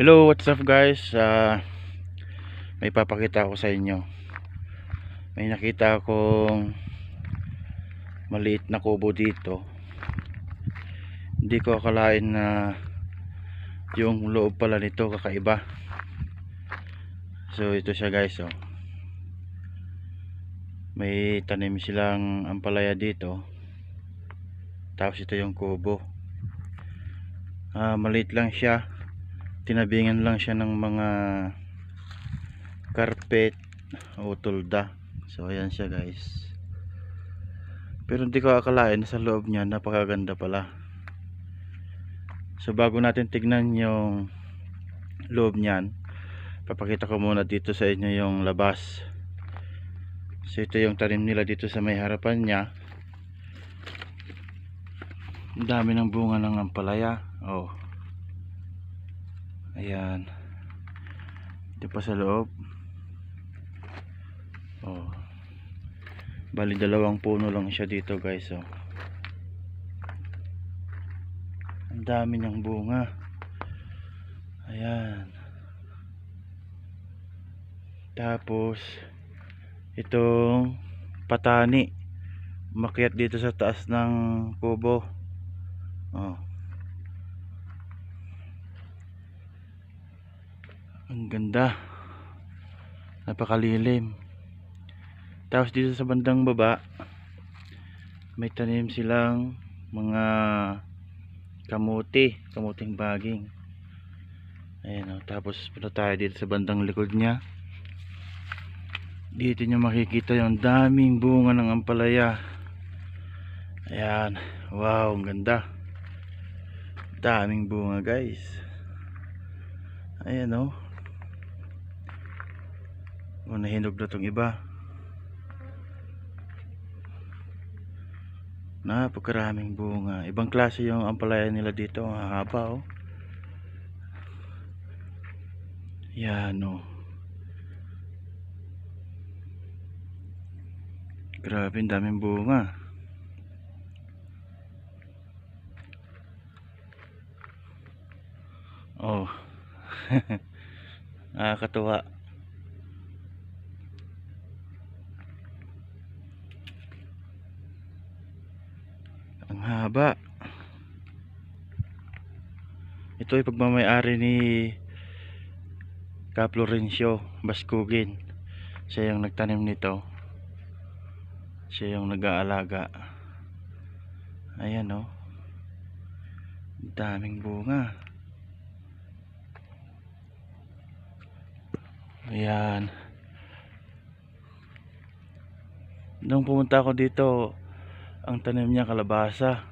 Hello, what's up guys? Ah, may papakita ako sa inyo. May nakita akong maliit na kubo dito. Hindi ko akalain na yung loob pala nito kakaiba. So ito siya guys oh. May tanim silang ampalaya dito. Tapos ito yung kubo. Ah, maliit lang siya tinabingan lang siya ng mga carpet o tulda. So ayan siya guys. Pero hindi ko akalain sa loob niya napakaganda pala. So bago natin tignan yung loob niyan papakita ko muna dito sa inyo yung labas. So ito yung tanim nila dito sa may harapan niya. Ang dami ng bunga ng ampalaya. Oh Ayan. Ito pa sa loob. Oh. Bali dalawang puno lang siya dito, guys, oh. Ang dami niyang bunga. Ayan. Tapos itong patani makyat dito sa taas ng kubo. Oh. Ang ganda. Napakalilim. Tapos dito sa bandang baba, may tanim silang mga kamuti, kamuting baging. Ayan o. Tapos punta tayo dito sa bandang likod niya. Dito nyo makikita yung daming bunga ng ampalaya. Ayan. Wow, ang ganda. Daming bunga guys. Ayan o. O nahinog na tong iba. Napakaraming bunga. Ibang klase yung ampalaya nila dito. Ang haba oh. Yan oh. Grabe, daming bunga. Oh. Nakakatuwa. Ang haba. Ito ay pagmamayari ni Cap Florencio Baskugin. Siya yung nagtanim nito. Siya yung nag-aalaga. Ayan oh. Daming bunga. Ayan. Nung pumunta ako dito, ang tanim niya kalabasa.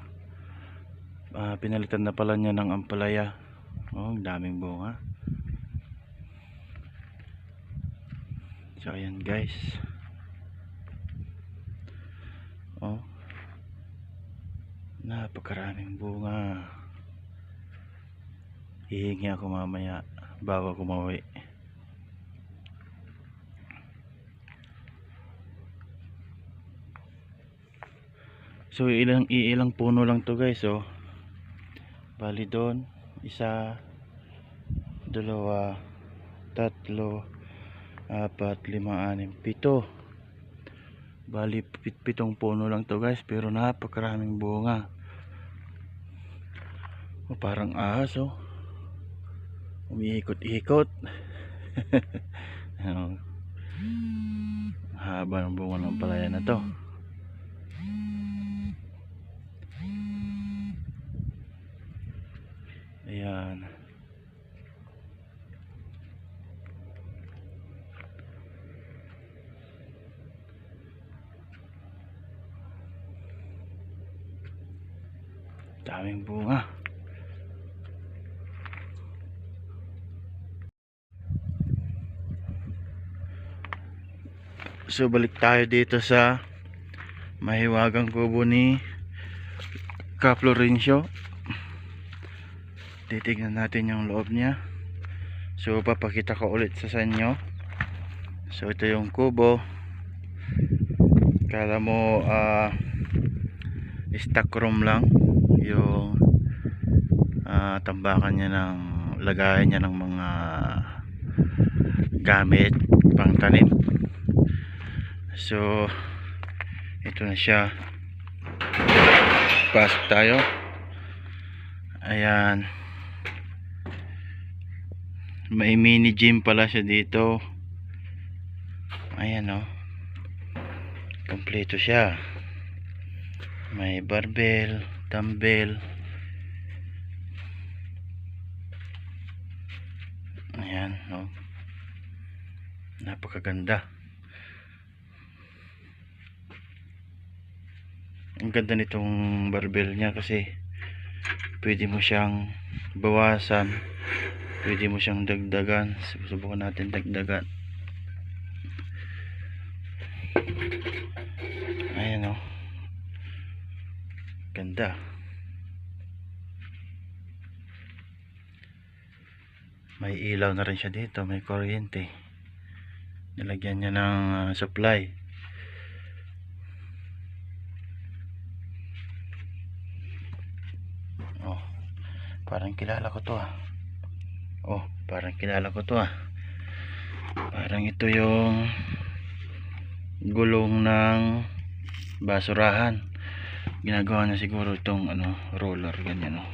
Ah, pinalitan na pala niya ng ampalaya. Oh ang daming bunga. So ayan guys. Oh. Napakaraming bunga. Hihingi ako mamaya bago ako So ilang iilang puno lang to guys oh. Bali doon isa dalawa tatlo apat lima anim pito. Bali pit pitong puno lang to guys pero napakaraming bunga. Oh, parang ahas oh. Umiikot-ikot. oh. Haba ng bunga ng palaya na to. Ayan. Daming bunga. So balik tayo dito sa mahiwagang kubo ni Cap Florencio titignan natin yung loob niya. So papakita ko ulit sa inyo so ito yung kubo. Kala mo uh, stock room lang yung ah, tambakan niya ng lagayan niya ng mga gamit pang tanim. So ito na siya. Pasok tayo. Ayan may mini gym pala siya dito. Ayan o kompleto siya. May barbell dumbbell. Ayan no napakaganda. Ang ganda nitong barbell niya kasi pwede mo siyang bawasan pwede mo siyang dagdagan. Subukan natin dagdagan. Ayan o ganda. May ilaw na rin siya dito. May kuryente. Nilagyan niya ng ah, supply. Oh. Parang kilala ko to ah oh parang kilala ko to ah. Parang ito yung gulong ng basurahan. Ginagawa niya siguro itong ano roller ganyan oh.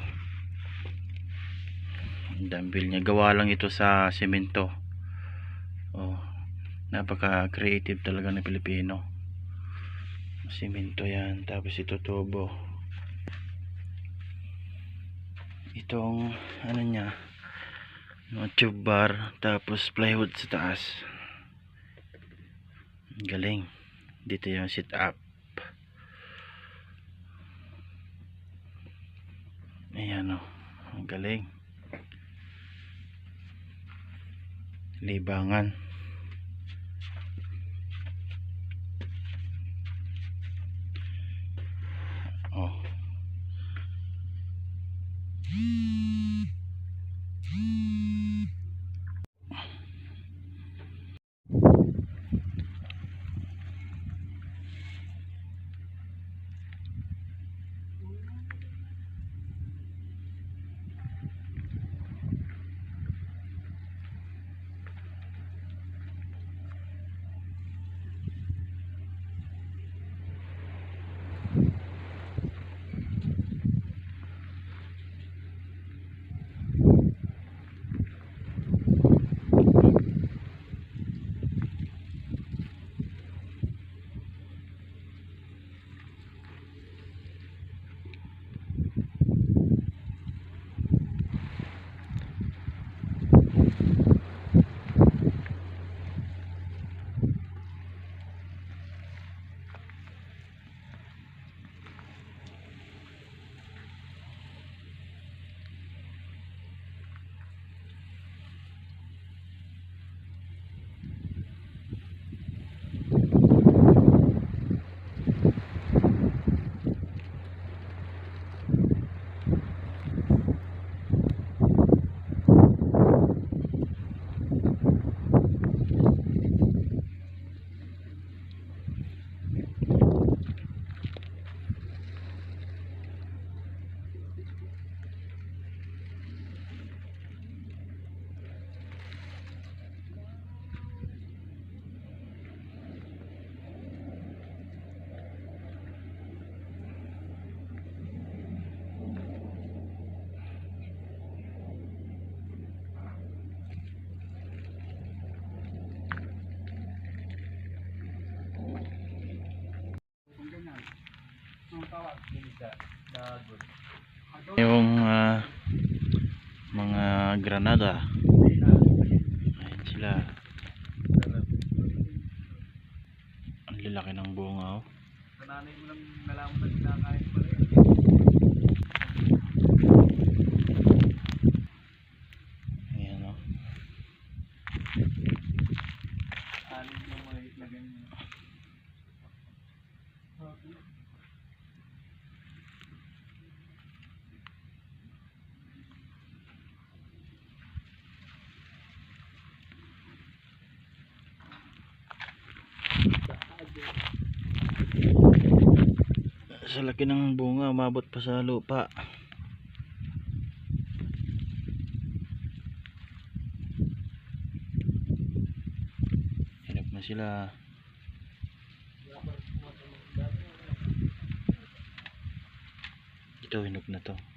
Dumbbell niya. Gawa lang ito sa semento. Oh napaka creative talaga ng Pilipino. Semento yan tapos ito tubo. Itong ano niya no, tube bar tapos plywood sa taas. Galing. Dito yung sit up ayan o ang galing. Libangan. Oh yung ah, mga granada ayan sila ang lalaki ng bunga oh. Lang nalaman na kinakain. sa laki ng bunga umabot pa sa lupa. Hanap na sila. Ito hinop na to.